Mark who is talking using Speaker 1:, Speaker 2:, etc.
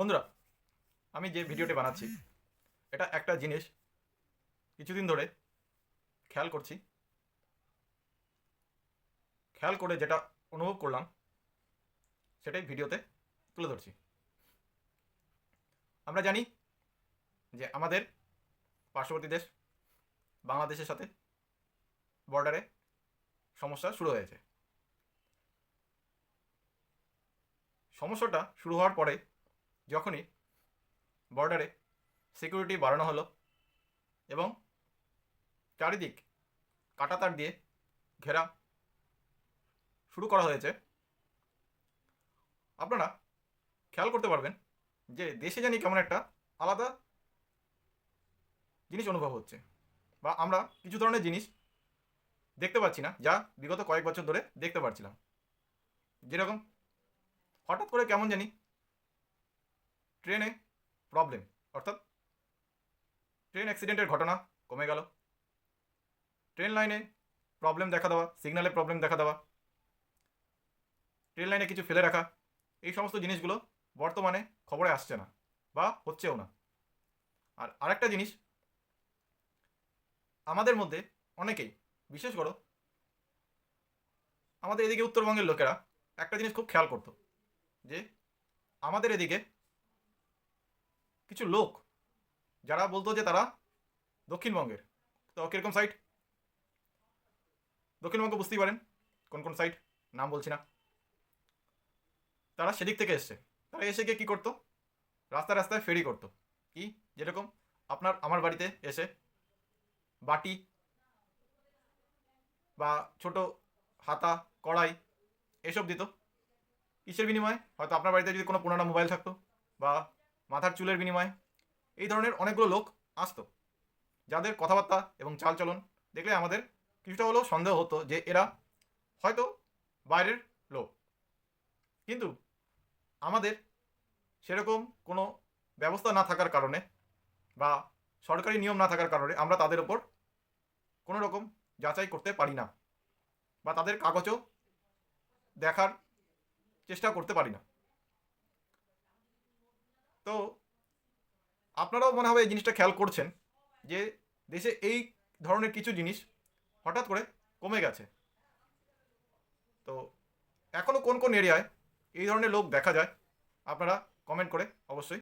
Speaker 1: বন্ধুরা, আমি যে ভিডিওটি বানাচ্ছি, এটা একটা জিনিস কিছুদিন ধরে খেয়াল করছি। খেয়াল করে যেটা অনুভব করলাম, সেটাই ভিডিওতে তুলে ধরছি। আমরা জানি যে আমাদের পার্শ্ববর্তী দেশ বাংলাদেশের সাথে বর্ডারে সমস্যা শুরু হয়েছে। সমস্যাটা শুরু হওয়ার পরে যখনই বর্ডারে সিকিউরিটি বাড়ানো হলো এবং চারিদিক কাটাতার দিয়ে ঘেরা শুরু করা হয়েছে, আপনারা খেয়াল করতে পারবেন যে দেশে জানি কেমন একটা আলাদা জিনিস অনুভব হচ্ছে বা আমরা কিছু ধরনের জিনিস দেখতে পাচ্ছি না যা বিগত কয়েক বছর ধরে দেখতে পাচ্ছিলাম যেরকম হঠাৎ করে কেমন জানি ট্রেনে প্রবলেম অর্থাৎ ট্রেন অ্যাক্সিডেন্টের ঘটনা কমে গেল। ট্রেন লাইনে প্রবলেম দেখা দেওয়া সিগনালে প্রবলেম দেখা দেওয়া, ট্রেন লাইনে কিছু ফেলে রাখা, এই সমস্ত জিনিসগুলো বর্তমানে খবরে আসছে না বা হচ্ছেও না। আর আরেকটা জিনিস, আমাদের মধ্যে অনেকেই, বিশেষ করো আমাদের এদিকে উত্তরবঙ্গের লোকেরা, একটা জিনিস খুব খেয়াল করতো, যে আমাদের এদিকে কিছু লোক, যারা বলতো যে তারা দক্ষিণবঙ্গের। তো কীরকম সাইট দক্ষিণবঙ্গ বুঝতেই পারেন, কোন কোন সাইট নাম বলছি না। তারা সেদিক থেকে এসছে। তারা এসে গিয়ে কী করতো? রাস্তায় রাস্তায় ফেরি করতো। কি? যেরকম আপনার, আমার বাড়িতে এসে বাটি বা ছোট হাতা, কড়াই এসব দিত। কিসের বিনিময়ে? হয়তো আপনার বাড়িতে যদি কোনো পুরানো মোবাইল থাকতো বা মাথার চুলের বিনিময়ে। এই ধরনের অনেকগুলো লোক আসতো, যাদের কথাবার্তা এবং চালচলন দেখলে আমাদের কিছুটা হলেও সন্দেহ হতো যে এরা হয়তো বাইরের লোক। কিন্তু আমাদের সেরকম কোনো ব্যবস্থা না থাকার কারণে বা সরকারি নিয়ম না থাকার কারণে আমরা তাদের ওপর কোনো রকম যাচাই করতে পারি না বা তাদের কাগজও দেখার চেষ্টা করতে পারি না। তো আপনারাও মনে হবে এই জিনিসটা খেয়াল করছেন যে দেশে এই ধরনের কিছু জিনিস হঠাৎ করে কমে গেছে। তো এখনও কোন কোন এরিয়ায় এই ধরনের লোক দেখা যায়, আপনারা কমেন্ট করে অবশ্যই